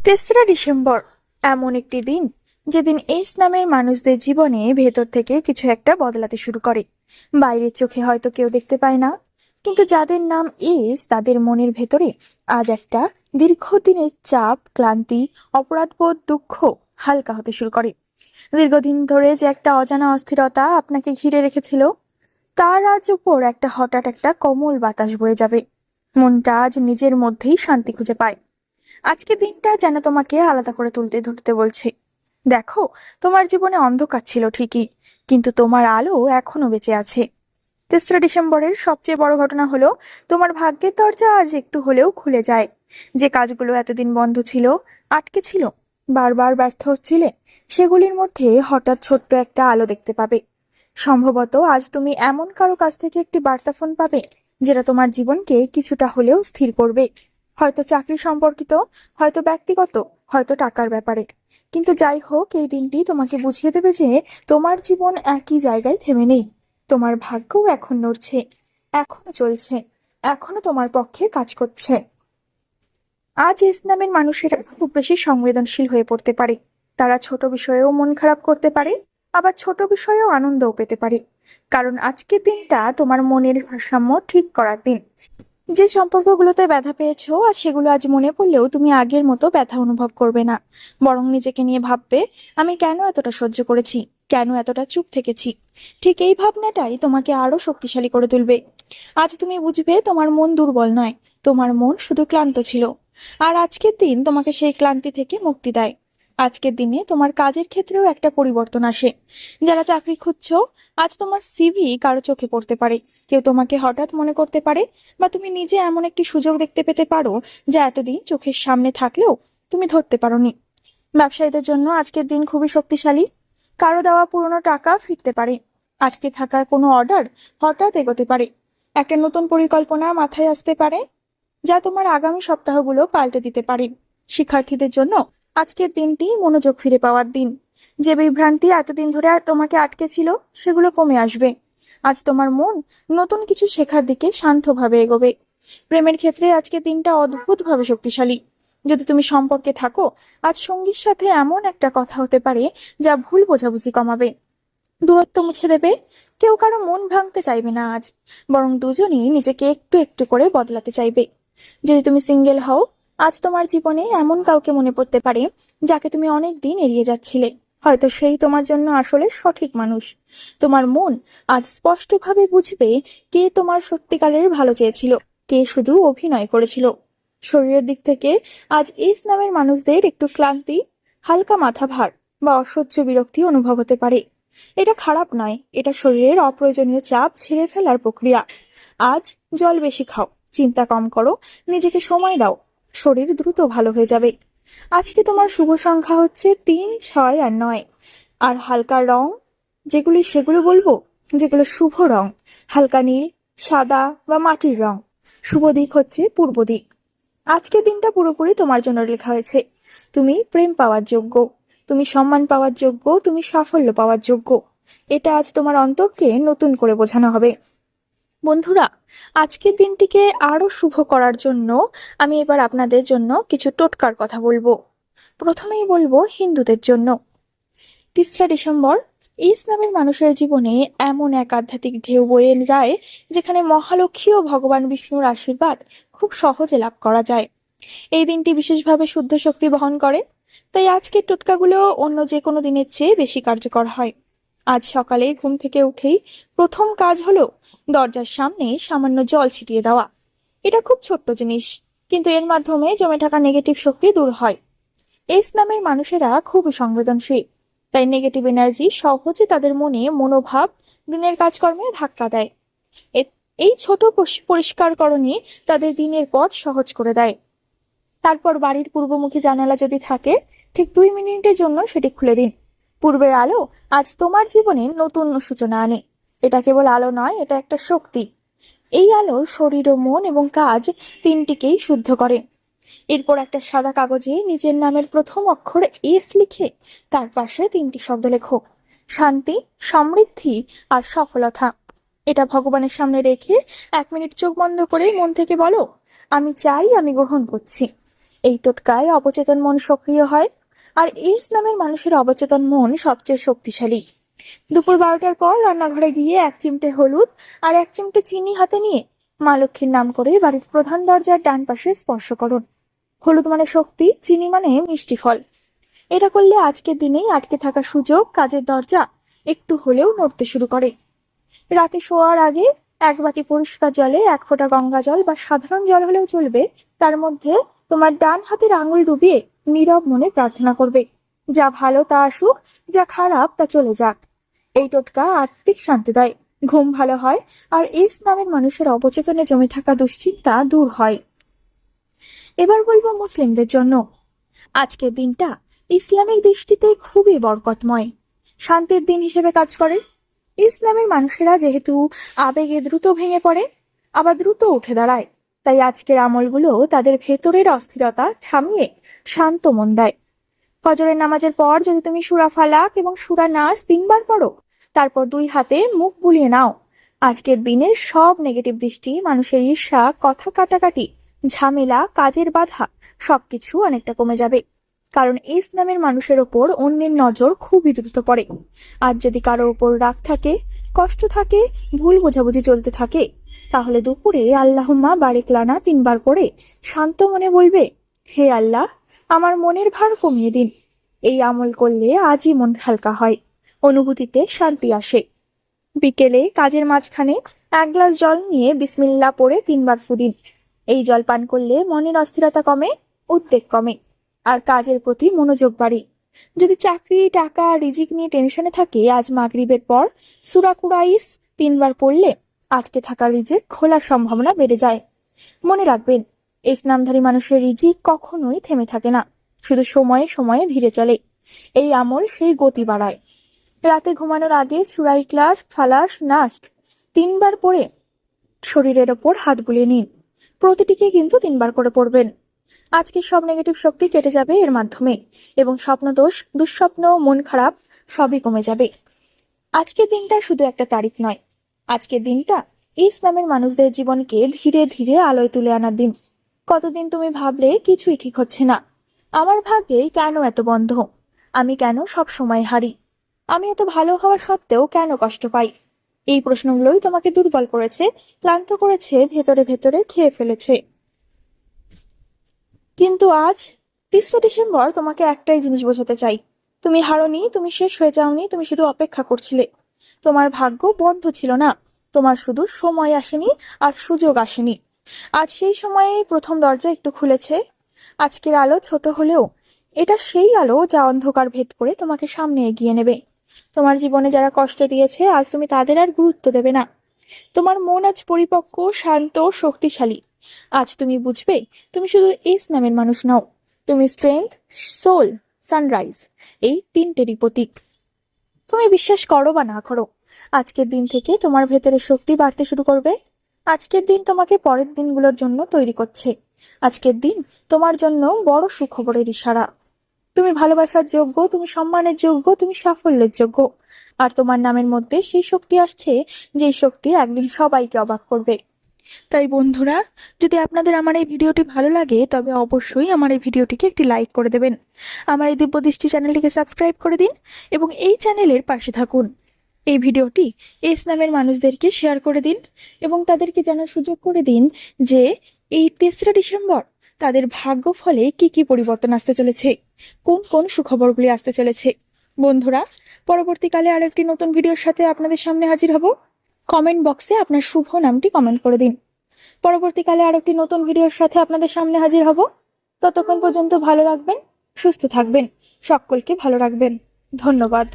তেসরা ডিসেম্বর, এমন একটি দিন যেদিন এস নামের মানুষদের জীবনে ভেতর থেকে কিছু একটা বদলাতে শুরু করে। বাইরের চোখে হয়তো কেউ দেখতে পায় না, কিন্তু যাদের নাম এস তাদের মনের ভেতরে আজ একটা দীর্ঘদিনের চাপ, ক্লান্তি, অপরাধবোধ, দুঃখ হালকা হতে শুরু করে। দীর্ঘদিন ধরে যে একটা অজানা অস্থিরতা আপনাকে ঘিরে রেখেছিল, তার আজ উপর একটা হঠাৎ একটা কমল বাতাস বয়ে যাবে। মনটা আজ নিজের মধ্যেই শান্তি খুঁজে পায়। আজকে দিনটা যেন তোমাকে আলাদা করে তুলতে ধরতে বলছে। দেখো, তোমার জীবনে অন্ধকার ছিল ঠিকই, কিন্তু তোমার আলো এখনও বেঁচে আছে। তেসরা ডিসেম্বরের সবচেয়ে বড় ঘটনা হলো, তোমার ভাগ্যের দরজা আজ একটু হলেও খুলে যায়। যে কাজগুলো এতদিন বন্ধ ছিল, আটকে ছিল, বারবার ব্যর্থ হচ্ছিলে, সেগুলির মধ্যে হঠাৎ ছোট্ট একটা আলো দেখতে পাবে। সম্ভবত আজ তুমি এমন কারও কাছ থেকে একটি বার্তা ফোন পাবে, যেটা তোমার জীবনকে কিছুটা হলেও স্থির করবে। হয়তো চাকরি সম্পর্কিত, হয়তো ব্যক্তিগত, হয়তো টাকার ব্যাপারে। কিন্তু যাই হোক, এই দিনটি তোমাকে বুঝিয়ে দেবে যে তোমার জীবন একই জায়গায় থেমে নেই। তোমার ভাগ্যও এখন নড়ছে, এখনও চলছে, এখনও তোমার পক্ষে কাজ করছে। আজ ইসলামের মানুষেরা খুব বেশি সংবেদনশীল হয়ে পড়তে পারে। তারা ছোট বিষয়েও মন খারাপ করতে পারে, আবার ছোট বিষয়েও আনন্দও পেতে পারে। কারণ আজকের দিনটা তোমার মনের ভারসাম্য ঠিক করার দিন। যে সম্পর্কগুলোতে ব্যথা পেয়েছ আর সেগুলো আজ মনে পড়লেও তুমি আগের মতো ব্যথা অনুভব করবে না। বরং নিজেকে নিয়ে ভাববে, আমি কেন এতটা সহ্য করেছি? কেন এতটা চুপ থেকেছি? ঠিক এই ভাবনাটাই তোমাকে আরও শক্তিশালী করে তুলবে। আজ তুমি বুঝবে তোমার মন দুর্বল নয়, তোমার মন শুধু ক্লান্ত ছিল। আর আজকের দিন তোমাকে সেই ক্লান্তি থেকে মুক্তি দেয়। আজকের দিনে তোমার কাজের ক্ষেত্রেও একটা পরিবর্তন আসে। যারা চাকরি খুঁজছো, আজ তোমার সিভি কারও চোখে পড়তে পারে। কেউ তোমাকে হঠাৎ মনে করতে পারে বা তুমি নিজে এমন একটি সুযোগ দেখতে পেতে পারো যা এতদিন চোখের সামনে থাকলেও তুমি ধরতে পারোনি। ব্যবসায়ীদের জন্য আজকের দিন খুবই শক্তিশালী। কারও দেওয়া পুরনো টাকা ফিরতে পারে। আটকে থাকা কোনো অর্ডার হঠাৎ এগোতে পারে। একটা নতুন পরিকল্পনা মাথায় আসতে পারে যা তোমার আগামী সপ্তাহগুলো পাল্টে দিতে পারে। শিক্ষার্থীদের জন্য আজকের দিনটি মনোযোগ ফিরে পাওয়ার দিন। যে বিভ্রান্তি এতদিন ধরে তোমাকে আটকে ছিল, সেগুলো কমে আসবে। আজ তোমার মন নতুন কিছু শেখার দিকে শান্তভাবে এগোবে। প্রেমের ক্ষেত্রে আজকের দিনটা অদ্ভুতভাবে শক্তিশালী। যদি তুমি সম্পর্কে থাকো, আজ সঙ্গীর সাথে এমন একটা কথা হতে পারে, যা ভুল বোঝাবুঝি কমাবে। দূরত্ব মুছে দেবে, কেউ কারও মন ভাঙতে চাইবে না আজ। বরং দুজনেই নিজেকে একটু একটু করে বদলাতে চাইবে। যদি তুমি সিঙ্গেল হও আজ তোমার জীবনে এমন কাউকে মনে পড়তে পারে যাকে তুমি অনেক দিন এড়িয়ে যাচ্ছিলে। হয়তো সেই তোমার জন্য আসলে সঠিক মানুষ। তোমার মন আজ স্পষ্টভাবে বুঝবে কে তোমার সত্যিকারের ভালো চেয়েছিল, কে শুধু অভিনয় করেছিল। শরীরের দিক থেকে আজ ইস নামের মানুষদের একটু ক্লান্তি, হালকা মাথা ভার বা অসহ্য বিরক্তি অনুভব হতে পারে। এটা খারাপ নয়, এটা শরীরের অপ্রয়োজনীয় চাপ ছেড়ে ফেলার প্রক্রিয়া। আজ জল বেশি খাও, চিন্তা কম করো, নিজেকে সময় দাও শরীর দ্রুত ভালো হয়ে যাবে। আজকে তোমার শুভ সংখ্যা হচ্ছে তিন, ছয় আর নয়। আর হালকা রং, যেগুলি সেগুলো বলব, যেগুলো শুভ রং, হালকা নীল, সাদা বা মাটির রং। শুভ দিক হচ্ছে পূর্ব দিক। আজকের দিনটা পুরোপুরি তোমার জন্য লেখা হয়েছে। তুমি প্রেম পাওয়ার যোগ্য। তুমি সম্মান পাওয়ার যোগ্য। তুমি সাফল্য পাওয়ার যোগ্য। এটা আজ তোমার অন্তরকে নতুন করে বোঝানো হবে। বন্ধুরা, আজকের দিনটিকে আরও শুভ করার জন্য আমি এবার আপনাদের জন্য কিছু টোটকার কথা বলব। প্রথমেই বলব হিন্দুদের জন্য। তিসরা ডিসেম্বর ইসলামের মানুষের জীবনে এমন এক আধ্যাত্মিক ঢেউ বয়ে যায় যেখানে মহালক্ষ্মী ও ভগবান বিষ্ণুর আশীর্বাদ খুব সহজে লাভ করা যায়। এই দিনটি বিশেষভাবে শুদ্ধ শক্তি বহন করে, তাই আজকের টোটকাগুলো অন্য যে কোনো দিনের চেয়ে বেশি কার্যকর হয়। আজ সকালে ঘুম থেকে উঠেই প্রথম কাজ হলো দরজার সামনে সামান্য জল ছিটিয়ে দেওয়া। এটা খুব ছোট্ট জিনিস, কিন্তু এর মাধ্যমে জমে থাকা নেগেটিভ শক্তি দূর হয়। এস নামের মানুষেরা খুব সংবেদনশীল, তাই নেগেটিভ এনার্জি সহজে তাদের মনে মনোভাব দিনের কাজকর্মে ধাক্কা দেয়। এই ছোট পরিষ- পরিষ্কারকরণই তাদের দিনের পথ সহজ করে দেয়। তারপর বাড়ির পূর্বমুখী জানালা যদি থাকে, ঠিক দুই মিনিটের জন্য সেটি খুলে দিন। পূর্বের আলো আজ তোমার জীবনে নতুন সূচনা আনে। এটা কেবল আলো নয়, এটা একটা শক্তি। এই আলো শরীর ও মন এবং কাজ তিনটিকেই শুদ্ধ করে। এরপর একটা সাদা কাগজে নিজের নামের প্রথম অক্ষর এস লিখে তার পাশে তিনটি শব্দ লেখো। শান্তি, সমৃদ্ধি আর সফলতা। এটা ভগবানের সামনে রেখে এক মিনিট চোখ বন্ধ করে মন থেকে বলো, আমি চাই, আমি গ্রহণ করছি। এই টোটকায় অবচেতন মন সক্রিয় হয় আর এস নামের মানুষের অবচেতন মন সবচেয়ে শক্তিশালী। দুপুর বারোটার পর রান্নাঘরে গিয়ে এক চিমটে হলুদ আর এক চিমটে চিনি হাতে নিয়ে মা লক্ষ্মীর নাম করে বাড়ির প্রধান দরজার ডান পাশে স্পর্শ করুন। হলুদ মানে শক্তি, চিনি মানে মিষ্টি ফল। এটা করলে আজকের দিনেই আটকে থাকা সুযোগ কাজের দরজা একটু হলেও নড়তে শুরু করে। রাতে শোয়ার আগে এক বাটি পরিষ্কার জলে এক ফোঁটা গঙ্গা জল বা সাধারণ জল হলেও চলবে, তার মধ্যে তোমার ডান হাতের আঙুল ডুবিয়ে নীরব মনে প্রার্থনা করবে। যা ভালো তা আসুক, যা খারাপ তা চলে যাক। এই টোটকা আত্মিক শান্তি দেয়। ঘুম ভালো হয় আর এস নামের মানুষের অবচেতনে জমে থাকা দুশ্চিন্তা দূর হয়। এবার বলব মুসলিমদের জন্য। আজকের দিনটা ইসলামিক দৃষ্টিতে খুবই বরকতময়। শান্তির দিন হিসেবে কাজ করে। ইসলামের মানুষেরা যেহেতু আবেগে দ্রুত ভেঙে পড়ে, আবার দ্রুত উঠে দাঁড়ায়। তাই আজকের আমলগুলো তাদের ভেতরের অস্থিরতা থামিয়ে শান্ত মন দেয়। ফজরের নামাজের পর যদি তুমি সুরা ফালাক এবং সুরা নাস তিনবার পড়ো, তারপর দুই হাতে মুখ বুলিয়ে নাও। আজকের দিনের সব নেগেটিভ দৃষ্টি, মানুষের ঈর্ষা, কথা কাটাকাটি, ঝামেলা, কাজের বাধা, সবকিছু অনেকটা কমে যাবে। কারণ ইসলামের মানুষের ওপর অন্যের নজর খুবই দ্রুত পড়ে। আর যদি কারও ওপর রাগ থাকে, কষ্ট থাকে, ভুল বোঝাবুঝি চলতে থাকে তাহলে দুপুরে আল্লাহম্মা বারেক লানা তিনবার পড়ে শান্ত মনে বলবে, হে আল্লাহ, আমার মনের ভার কমিয়ে দিন। এই আমল করলে আজই মন হালকা হয়, অনুভূতিতে শান্তি আসে। বিকেলে কাজের মাঝখানে এক গ্লাস জল নিয়ে বিসমিল্লা পরে তিনবার ফুদিন। এই জল পান করলে মনের অস্থিরতা কমে, উদ্বেগ কমে, আর কাজের প্রতি মনোযোগ বাড়ে। যদি চাকরি, টাকা, রিজিক নিয়ে টেনশনে থাকে, আজ মাগরিবের পর সুরা কুরাইস তিনবার পড়লে আটকে থাকা রিজিক খোলার সম্ভাবনা বেড়ে যায়। মনে রাখবেন, ইসলামধারী মানুষের রিজিক কখনোই থেমে থাকে না, শুধু সময়ে সময়ে ধীরে চলে। এই আমল সেই গতি বাড়ায়। রাতে ঘুমানোর আগে সুরাই ক্লাস, ফালাস নাস তিনবার পড়ে শরীরের ওপর হাত বুলিয়ে নিন। প্রতিটিকে কিন্তু তিনবার করে পড়বেন। আজকে সব নেগেটিভ শক্তি কেটে যাবে এর মাধ্যমে এবং স্বপ্নদোষ, দুঃস্বপ্ন, মন খারাপ সবই কমে যাবে। আজকের দিনটা শুধু একটা তারিখ নয় আজকের দিনটা ইসলামের মানুষদের জীবনকে ধীরে ধীরে আলোয় তুলে আনার দিন। কতদিন তুমি ভাবলে কিছুই ঠিক হচ্ছে না? আমার ভাগ্যেই কেন এত বন্ধ? আমি কেন সব সময় হারি? আমি এত ভালো হওয়া সত্ত্বেও কেন কষ্ট পাই? এই প্রশ্নগুলোই তোমাকে দুর্বল করেছে, ক্লান্ত করেছে, ভেতরে ভেতরে খেয়ে ফেলেছে। কিন্তু আজ তেসরা ডিসেম্বর তোমাকে একটাই জিনিস বোঝাতে চাই। তুমি হারনি, তুমি শেষ হয়ে যাওনি, তুমি শুধু অপেক্ষা করছিলে। তোমার ভাগ্য বন্ধ ছিল না। তোমার শুধু সময় আসেনি আর সুযোগ আসেনি। আজ সেই সময়ে প্রথম দরজা একটু খুলেছে। আজকের আলো ছোট হলেও এটা সেই আলো যা অন্ধকার ভেদ করে তোমাকে সামনে এগিয়ে নেবে। তোমার জীবনে যারা কষ্ট দিয়েছে, আজ তুমি তাদের আর গুরুত্ব দেবে না। তোমার মন আজ পরিপক্ক, শান্ত, শক্তিশালী। আজ তুমি বুঝবে, তুমি শুধু এস নামের মানুষ নও। তুমি স্ট্রেংথ সোল সানরাইজ এই তিনটেরই প্রতীক। তুমি বিশ্বাস করো বা না করো, আজকের দিন থেকে তোমার ভেতরে শক্তি বাড়তে শুরু করবে। আজকের দিন তোমাকে পরের দিনগুলোর জন্য তৈরি করছে। আজকের দিন তোমার জন্য বড় সুখবরের ইশারা। তুমি ভালোবাসার যোগ্য, তুমি সম্মানের যোগ্য, তুমি সাফল্যের যোগ্য। আর তোমার নামের মধ্যে সেই শক্তি আসছে, যেই শক্তি একদিন সবাইকে অবাক করবে। তাই বন্ধুরা, যদি আপনাদের আমার এই ভিডিওটি ভালো লাগে, তবে অবশ্যই আমার এই ভিডিওটিকে একটি লাইক করে দেবেন। আমার এই দিব্যদৃষ্টি চ্যানেলটিকে সাবস্ক্রাইব করে দিন এবং এই চ্যানেলের পাশে থাকুন। এই ভিডিওটি এস নামের মানুষদেরকে শেয়ার করে দিন এবং তাদেরকে জানার সুযোগ করে দিন যে এই তেসরা ডিসেম্বর তাদের ভাগ্য ফলে কি কি পরিবর্তন আসতে চলেছে, কোন কোন সুখবরগুলি আসতে চলেছে। বন্ধুরা, পরবর্তীকালে আর একটি নতুন ভিডিওর সাথে আপনাদের সামনে হাজির হব। কমেন্ট বক্সে আপনার শুভ নামটি কমেন্ট করে দিন। পরবর্তীকালে আর একটি নতুন ভিডিওর সাথে আপনাদের সামনে হাজির হব। ততক্ষণ পর্যন্ত ভালো রাখবেন, সুস্থ থাকবেন, সকলকে ভালো রাখবেন। ধন্যবাদ।